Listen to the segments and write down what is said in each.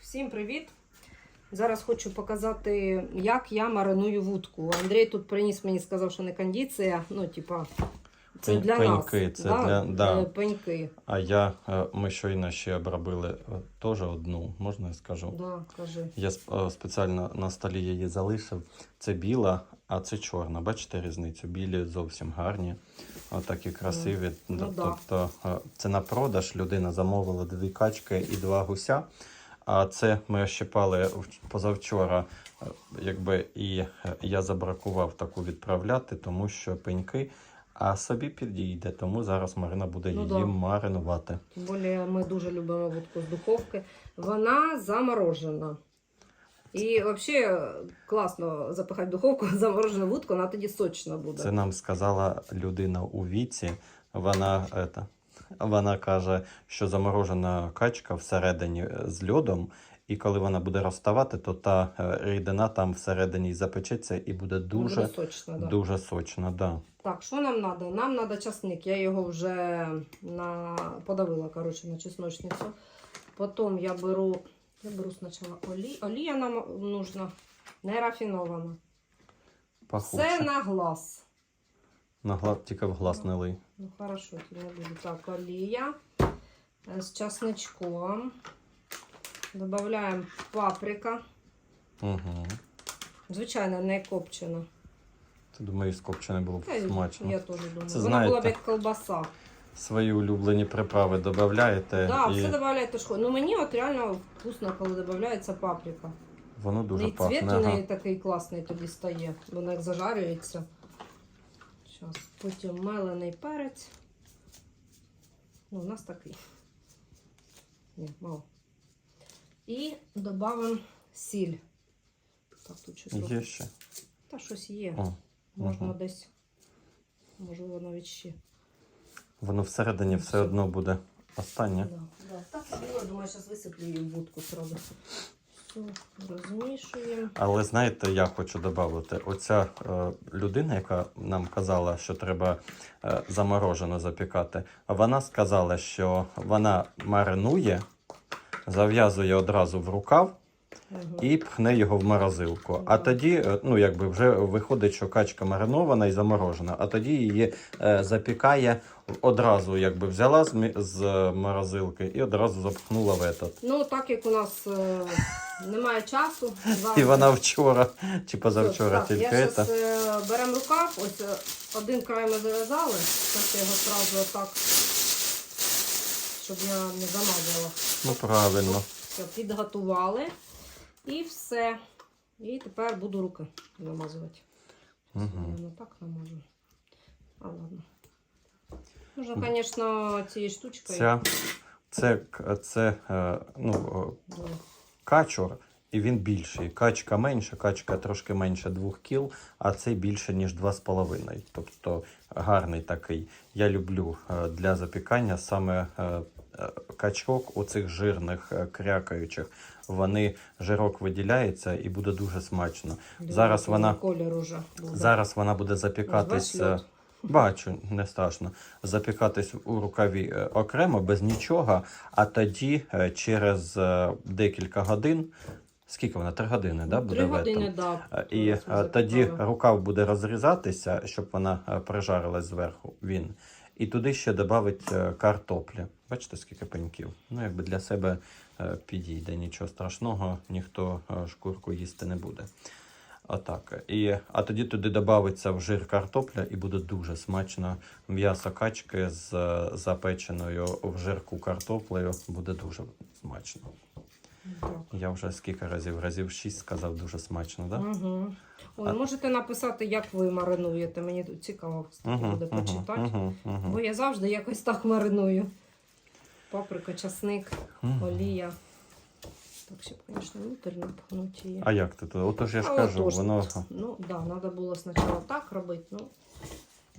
Всім привіт! Зараз хочу показати, як я мариную вудку. Андрій тут приніс мені сказав, що не кондиція. Ну, типа, це для пеньки, нас. це для- да. Е, Пеньки. А я, е, ми щойно ще обробили е, теж одну, можна я скажу? Да, кажи. Я спеціально на столі її залишив. Це біла, а це чорна. Бачите різницю? Білі зовсім гарні, отакі красиві. Ну, да. Тобто е, це на продаж. Людина замовила дві качки і два гуся. А це ми ощипали позавчора, е, якби і е, я забракував таку відправляти, тому що пеньки. А собі підійде, тому зараз Марина буде Ну, її да. маринувати. Тим більше ми дуже любимо вудку з духовки. Вона заморожена. І взагалі класно запихати в духовку заморожену вудку, вона тоді сочна буде. Це нам сказала людина у віці. Вона, ета, вона каже, що заморожена качка всередині е, з льодом, і коли вона буде розставати, то та е, рідина там всередині запечеться і буде дуже, Буде сочна, да. дуже сочна. Да. Так, що нам треба? Нам треба часник. Я його вже на... подавила коротше, на чесночницю. Потім я беру, я беру спочатку олі... олія нам нужна, не рафінована. Пахуче. Все на глаз. На гла... Тільки в глаз не лий. Ну, хорошо, не буду. Так, олія е, з часничком. Добавляємо паприка. Угу. Звичайно, не копчена. Ти думаю, скопчене було б смачно. Я теж думаю. Це Вона була б як колбаса. Свої улюблені приправи додаєте, Так, і все додаєте що. Ну мені от реально вкусно, коли додається паприка. воно дуже і пахне. цвіт у неї такий класний тоді стає. Вона як зажарюється. Щас. Потім мелений перець. Ну, у нас такий. Ні, мало. І додамо сіль. Так, тут щось. Є ще. Та щось є. О, Можна мгм. десь. Можливо, навіть ще. Воно всередині все одно буде останнє. Да, да. Так, сміло, думаю, зараз висиплю її в будку Розмішуємо. Але знаєте, я хочу додати: оця е, людина, яка нам казала, що треба е, заморожено запікати, вона сказала, що вона маринує, зав'язує одразу в рукав. І пхне його в морозилку. А тоді, е, ну якби вже виходить, що качка маринована і заморожена, а тоді її е, запікає одразу, якби взяла з, мі- з е, морозилки і одразу запхнула в этот. Ну, так як у нас е, немає часу. І вона вчора чи позавчора так, тільки я це. зараз беремо рукав, ось е, один край ми зав'язали. Зараз я його одразу отак, щоб я не замазала. Ну правильно. Все, підготували. І все. І тепер буду руки намазувати. Угу. Я так намажу. А ладно. Можна, звісно, цією штучкою. Ця, це, це е, ну, Ну, качур, і він більший. Качка менша, качка трошки менше 2 кіл, а цей більше, ніж 2,5. Тобто гарний такий. Я люблю е, для запікання саме е, е, качок, оцих жирних, крякаючих. Вони жирок виділяється і буде дуже смачно. Зараз вона- уже. буде. Зараз вона буде запікатись. Бачу, не страшно. Запікатись у рукаві окремо, без нічого, а тоді через декілька годин. Скільки вона? Три години, да, буде Три години, да. Е, І е, тоді рукав буде розрізатися, щоб вона е, прижарилась зверху. Він. І туди ще додавить картоплі. Бачите, скільки пеньків? Ну, якби для себе підійде. Нічого страшного, ніхто шкурку їсти не буде. Отак. І, а тоді туди додається в жир картопля і буде дуже смачно. М'ясо качки з запеченою в жирку картоплею буде дуже смачно. Так. Я вже скільки разів, разів шість сказав, дуже смачно, так? Да? Угу. Ой, А- можете написати, як ви маринуєте. Мені тут цікаво кстати, буде почитати. угу, Бо я завжди якось так мариную. Паприка, часник, олія. Так, щоб, звісно, внутрь напхнути її. А як ти тут? Отож я ж А кажу, отож, воно Ну, так, да, треба було спочатку так робити, ну,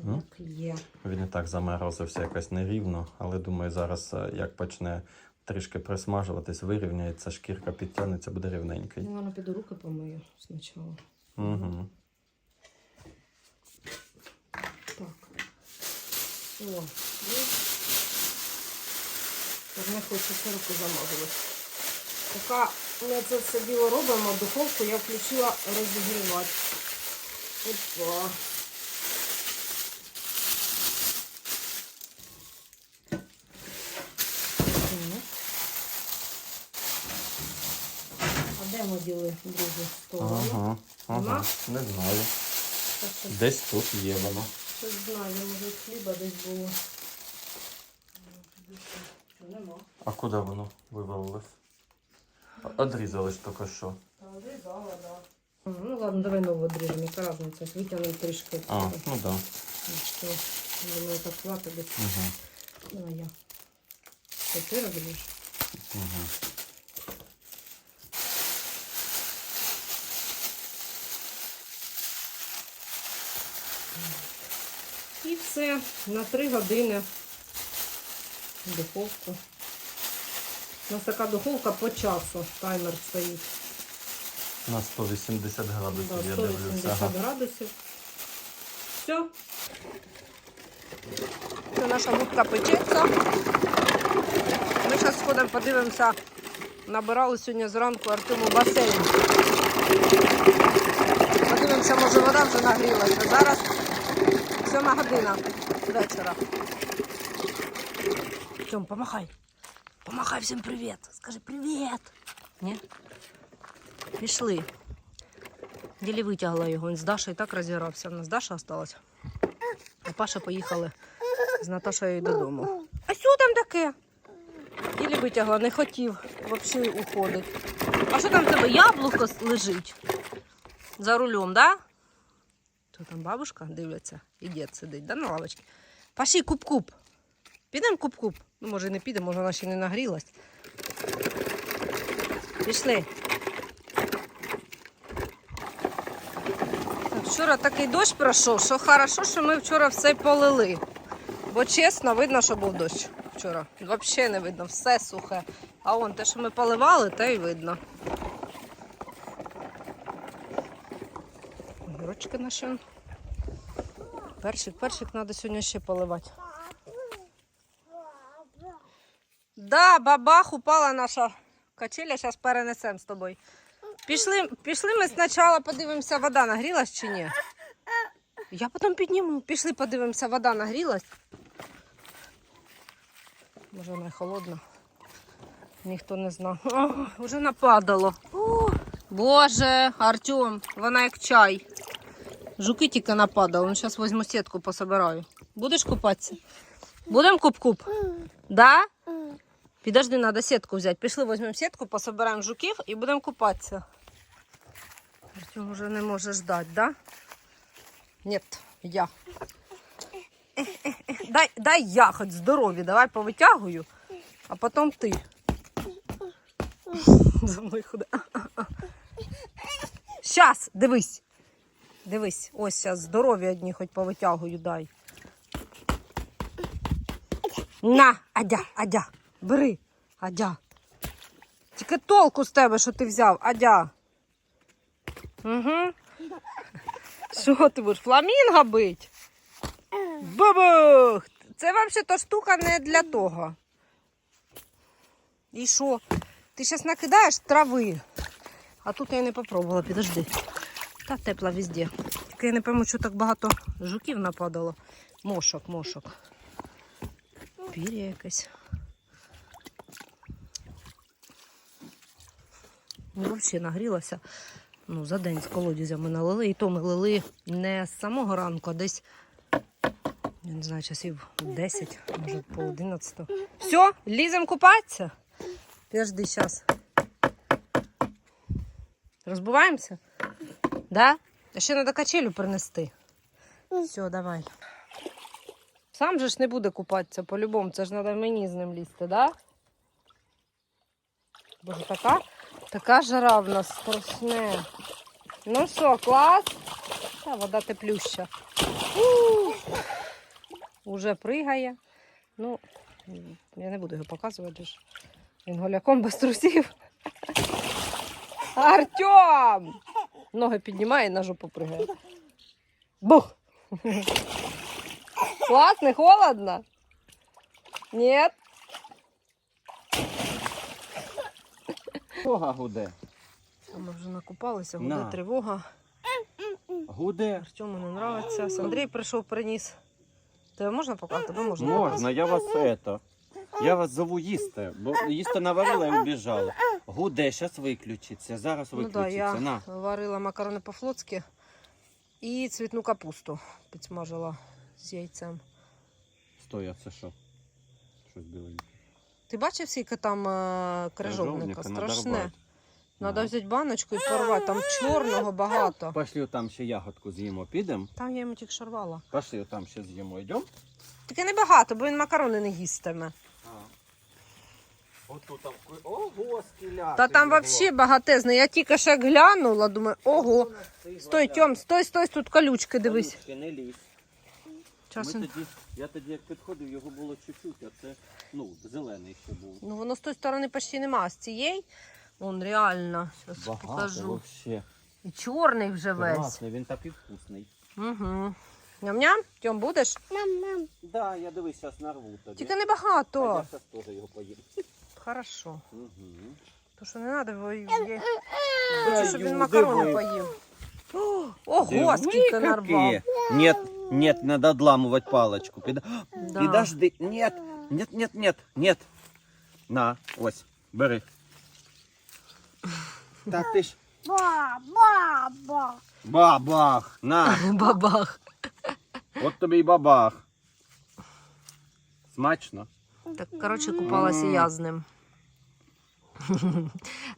Ну. як є. він і так заморозився якось нерівно, але думаю, зараз е, як почне трішки присмажуватись, вирівняється, шкірка підтягнеться, буде рівненький. Ну, вона піду руки помию спочатку. Угу. Так. О, не хочеться руки замазувати. Поки ми це все діло робимо, духовку я включила розігрівати. Опа. Так. А другу сторону? Ага, ага. Нема? Не знаю. Так, Десь тут є воно. Щось знаю, може хліба десь було. Нема. А куди воно вивалилось? Одрізали ж тільки що. Та врізала, да. Ну ладно, давай нову одріжемо, яка разниця. Витягнемо трішки. А, ну да. Що, думаю, так хватить. Угу. Давай я. Що ти розріж? Угу. І все, на 3 години в духовку. У нас така духовка по часу, таймер стоїть. На 180 градусів Да, я дивлюся. 180 Ага. градусів. Все. Це наша будка печеться. Ми зараз сходимо, подивимося. Набирали сьогодні зранку Артему басейн. Подивимося, може вода вже нагрілася. Зараз 7 година вечора. Тьом, помахай. Помахай всім привіт. Скажи привіт. Ні? Пішли. Ділі витягла його. Він з Дашою так розігрався. У нас Даша осталась. А Паша поїхали з Наташою додому. А що там таке? Ділі витягла, не хотів взагалі уходить. А що там в тебе яблуко лежить? За рулем, да? То там бабушка дивляться і дід сидить, да, на лавочці. Паші куп-куп. Підемо куп-куп. Ну, може, не підемо, може, вона ще не нагрілась. Пішли. Вчора такий дощ пройшов, що хорошо, що ми вчора все полили. Бо чесно, видно, що був дощ вчора. Взагалі не видно, все сухе. А вон те, що ми поливали, те й видно. Огірочки наші. Першик, першик треба сьогодні ще поливати. Да, бабах, упала наша качеля, зараз перенесемо з тобою. Пішли, пішли ми спочатку подивимося, вода нагрілась чи ні. Я потім підніму. Пішли подивимося, вода нагрілась. Може вона холодна. Ніхто не знав. О, вже нападало. О, Боже, Артем, вона як чай. Жуки тільки нападали. Ну, зараз візьму сітку пособираю. Будеш купатися? Будемо куп-куп? Да? Підожди, треба сітку взяти. Пішли, візьмемо сітку, пособираємо жуків і будемо купатися. Артем вже не може ждати, да? Ні, я. Дай, дай я хоч здорові, давай повитягую, а потім ти. За мною ходи. Щас, дивись. Дивись, ось зараз здорові одні хоч повитягую, дай. На, Адя, Адя, бери, Адя. Тільки толку з тебе, що ти взяв, Адя. Угу. Що ти будеш? Фламінго бить? Бабах! Це взагалі то штука не для того. І що? Ти зараз накидаєш трави. А тут я не попробувала, підожди. Та тепла везде. Тільки я не пойму, що так багато жуків нападало. Мошок, мошок. Пір'я якесь. Ну, взагалі нагрілася. Ну, за день з колодязя ми налили. І то ми лили не з самого ранку, а десь, я не знаю, часів 10, може по 11. Все, ліземо купатися. Підожди, зараз. Розбиваємося? Да? Ще треба качелю принести. Все, давай. Сам же ж не буде купатися по-любому, це ж треба мені з ним лізти, да? Боже, така, така жара в нас страшне. Ну що, клас? Та вода теплюща. Уже пригає. Ну, я не буду його показувати. Він голяком без трусів. Артем! Ноги піднімає і на жопу пригає. Бух! Класс, холодно? Нет? Тривога гуде. Ми вже накупалися, На. гуде тривога. Гуде. Артему не подобається. Андрій прийшов, приніс. Тебе можна показати? Тебе можна? Можна, я вас это. Я вас зову їсти, бо їсти наварила і убіжала. Гуде, зараз виключиться. Зараз Ну виключиться. да, На. варила макарони по-флотськи і цвітну капусту підсмажила з яйцем. Стой, а це що? Щось біленьке. Ти бачив, скільки там е, крижовника? Страшне. рвати. Треба Ага. взяти баночку і порвати. Там чорного багато. Пошли там ще ягодку з'їмо. Підемо? Там я йому тільки що рвала. Пошли там ще з'їмо. Йдемо? Тільки не багато, бо він макарони не їстиме. Отут там. Ого, скіля. Та там взагалі багатезне. Я тільки ще глянула, думаю, ого. Стой, Тьом, стой, стой, тут колючки, дивись. Не лізь. Час Ми він- тоді, я тоді як підходив, його було чуть-чуть, а це ну, зелений ще був. Ну воно з тої сторони почти нема, а з цієї. Вон реально, зараз Багато покажу. вообще. І чорний вже весь. Класний, він такий вкусний. Угу. Ням-ням, Тьом, будеш? Да, я дивись, зараз нарву тобі. Тільки не А я багато. зараз теж його поїм. Хорошо. Угу. То що не треба, бо я Дай хочу, щоб він йому, макарони диви. поїв. О, Ого, скільки нарвав. Нет, нет, надо отламывать палочку. Під... Да. Підожди. Нет, нет, нет, нет, нет. На, ось, бери. Так ти ж. Ба-ба-ба. Бабах! На! Бабах. От тобі й бабах. Смачно. Так, коротше, купалася я з ним.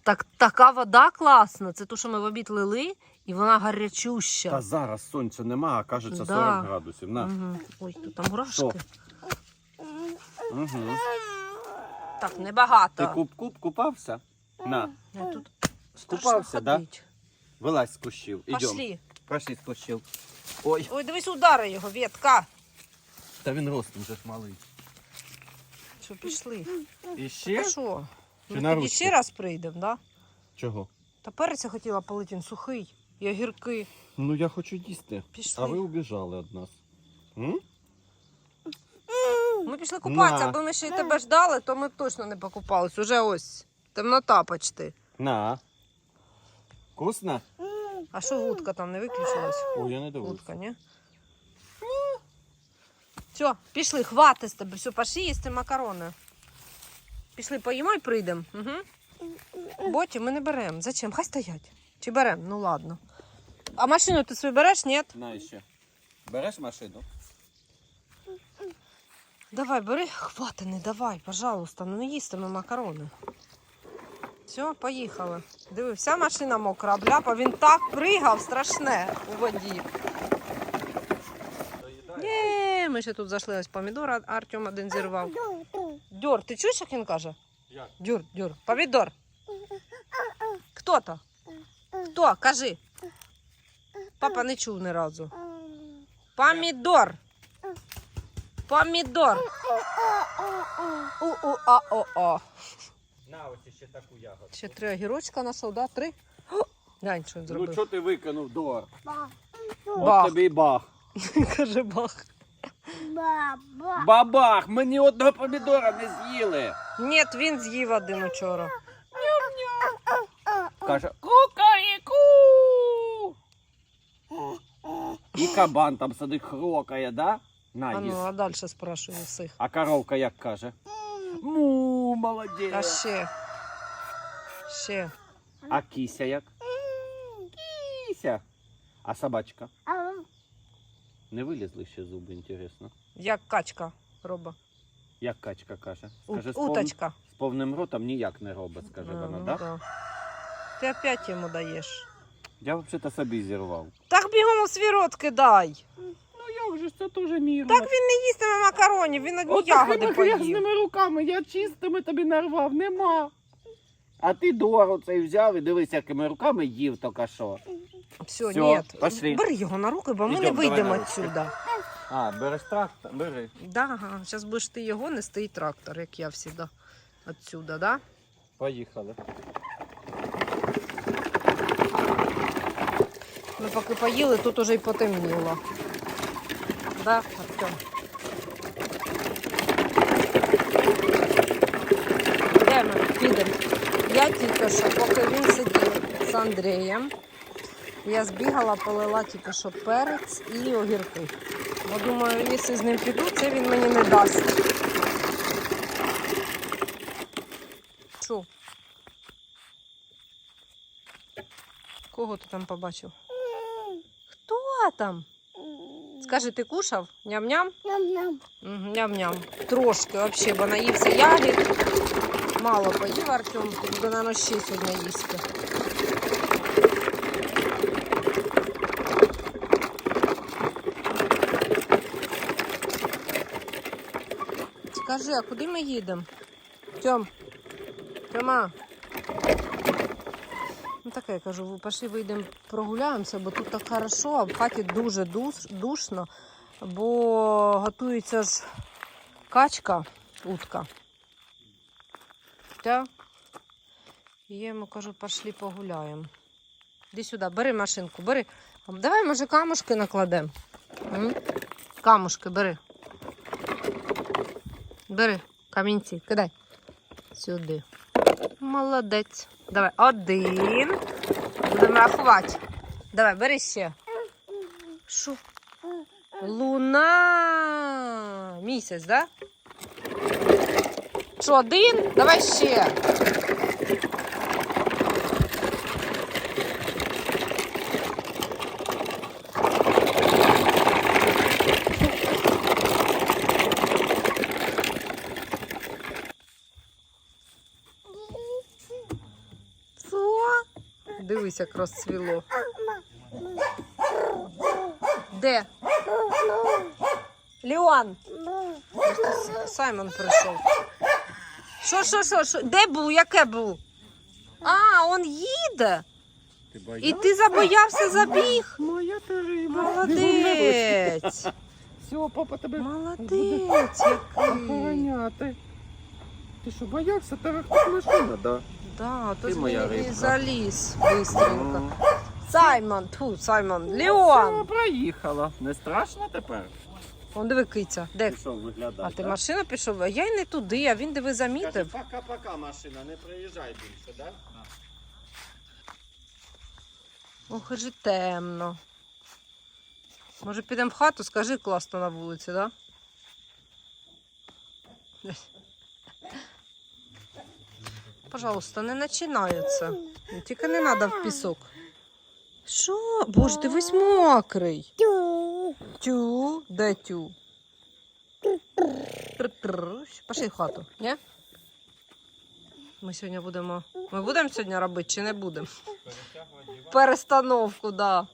Так, така вода класна. Це ту, що ми в обід лили, і вона гарячуща. Та зараз сонця нема, а кажеться Да. 40 градусів. На. Угу. Ой, тут там мурашки. Що? Угу. Так, небагато. Ти куп куп купався? На. Я тут страшно да? ходить. Вилазь з кущів. Ідем. Пошли. Пошли з кущів. Ой. Ой, дивись, удари його, ветка. Та він ростом вже ж малий. Що, пішли? І Та ще? що? Чи Ми на тоді ще раз прийдемо, да? Чого? Та перець я хотіла полити, він сухий. І огірки. Ну я хочу їсти. Пішли. А ви убіжали від нас. М? Ми пішли купатися, На. аби ми ще й тебе ждали, то ми б точно не покупались. Уже ось темнота почти. На. Вкусно? А що вудка там не виключилась? Ой, я не дивився. Вудка, ні? Все, пішли, хвати з тебе. Все, пошли їсти макарони. Пішли, поїмо і прийдемо. Угу. Боті ми не беремо. Зачем? Хай стоять. Чи беремо? Ну ладно. А машину ти свою береш, ні? На ще. Береш машину? Давай, бери, хвати, не давай, пожалуйста. Ну не їстимо макарони. Все, поїхали. Диви, вся машина мокра, бляпа, він так пригав, страшне у воді. Є, ми ще тут зайшли ось помідор, а Артем один зірвав. Дьор, ти чуєш, як він каже? Як? Дьор, дьор, помідор. Хто то? Хто? Кажи. Папа не чув ні разу. Помідор. Помідор. У-у-а-о-о. На ось ще таку ягоду. Ще три огірочка знайшов, да? Три? О, Глянь, що він Ну зробив. що ти викинув, Дор? Ба. Бах. От тобі й бах. Каже бах. Ба-ба. Бабах! Мені одного помідора не з'їли. Ні, він з'їв один учора. Каже, кукаріку! І кабан там сидить хрокає, да? На, А ну, а далі спрашую всіх. А коровка як каже? Му, А молодець. ще. Ще. А кися як? Кися. А собачка? Не вилізли ще зуби, інтересно. Як качка робить. Як качка каже? Скаже, з, пов... Уточка. з повним ротом ніяк не робить, скаже А, вона, ну да? да? Ти опять йому даєш. Я взагалі собі зірвав. Так бігом у свій рот кидай. Ну як же ж це дуже мірно. Так він не їстиме макаронів, він одні ягоди поїв. руками, я чистими тобі нарвав, нема. А ти дору цей взяв і дивись, якими руками їв тільки що. Все, Всьо, ні. пошли. Бери його на руки, бо ми Ідем, не давай вийдемо на руки. відсюди. А, береш трактор, бери. Да, зараз будеш ти його нести і трактор, як я завжди. Отсюда, да? Поїхали. Ми поки поїли, тут уже й потемніло. Да, Артем? Де ми? Підемо. Я тільки що, поки він сидів з Андрієм, я збігала, полила тільки що перець і огірки. Бо думаю, якщо з ним піду, це він мені не дасть. Що? Кого ти там побачив? Хто там? Скажи, ти кушав? Ням-ням? Ням-ням. Ням-ням. Трошки взагалі, бо наївся ягід. Мало поїв Артем, буде на ще сьогодні їсти. Скажи, а куди ми їдемо? Тьом. Тьома. Ну таке я кажу, ви пішли вийдемо прогуляємося, бо тут так хорошо, а в хаті дуже душ, душно, бо готується ж качка, утка. Та. І я йому кажу, пішли погуляємо. Іди сюди, бери машинку, бери. Давай, може, камушки накладемо. Камушки бери. Бери, камінці, кидай. Сюди. Молодець. Давай, один. Будемо рахувати. Давай, бери ще. Що? Луна. Місяць, да? Що, один? Давай ще. Що? Дивись, як розцвіло. Де? Леон. Саймон прийшов. Що, що, що, що? Де був? Яке був? А, он їде. Ти І ти забоявся забіг. Моя риба. Молодець. Все, папа тебе Молодець. який. охороняти. Ти що, боявся? Тебе хтось машина, да? Да, ж моя мені рибка. заліз бистренько. Ну, Саймон, тьфу, Саймон, все, Леон. проїхала. Не страшно тепер? Он диви киця. Де? Пішов виглядати. А ти машина пішов? А я й не туди, а він диви замітив. пока-пока, машина, не приїжджай більше, да? Ох, же темно. Може підемо в хату, скажи класно на вулиці, да? Пожалуйста, не починаються. Тільки не треба в пісок. Що? Боже, ти весь мокрий. Тю. Тю, де тю? Пошли в хату, ні? Ми сьогодні будемо. Ми будемо сьогодні робити чи не будемо? Перестановку, так. Да.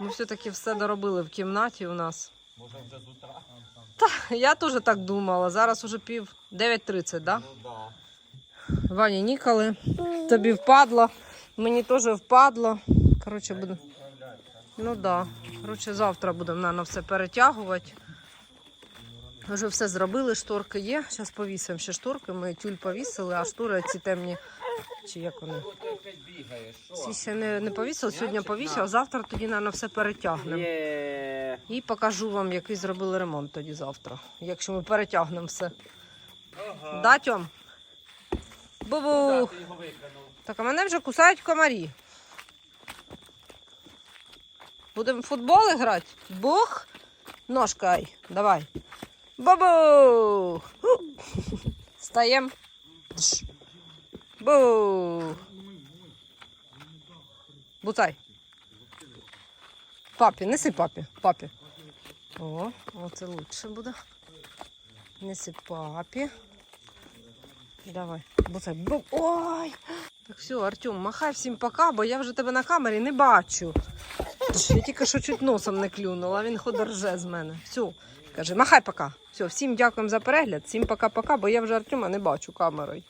Ми все-таки все доробили в кімнаті у нас. Може вже з утра? Я теж так думала. Зараз уже пів 9.30, да? Ну да. Вані ніколи. Тобі впадло. Мені теж впадло. Коротше, буду. Ну. Да. Коротше, завтра будемо наверное, все перетягувати. Вже все зробили, шторки є. Зараз повісимо ще шторки. Ми тюль повісили, а штори ці темні. Чи як вони? Ці ще не, не повісили, сьогодні повісив, а завтра тоді, мабуть, все перетягнемо. І покажу вам, який зробили ремонт тоді завтра, якщо ми перетягнемо все. Ага. Да, Тьом? Викинув. Так, а мене вже кусають комарі. Будемо в футбол грати? Бух! Ножкай. Давай. Стаєм. Тш. Бух! Буцай. Папі, неси папі. Папі. О, оце лучше буде. Неси папі. Давай. бо це Ой! Так все, Артем, махай всім пока, бо я вже тебе на камері не бачу. Я тільки що чуть носом не клюнула, він ходорже з мене. Все, каже, махай пока. Все, всім дякуємо за перегляд, всім пока-пока, бо я вже Артема не бачу камерою.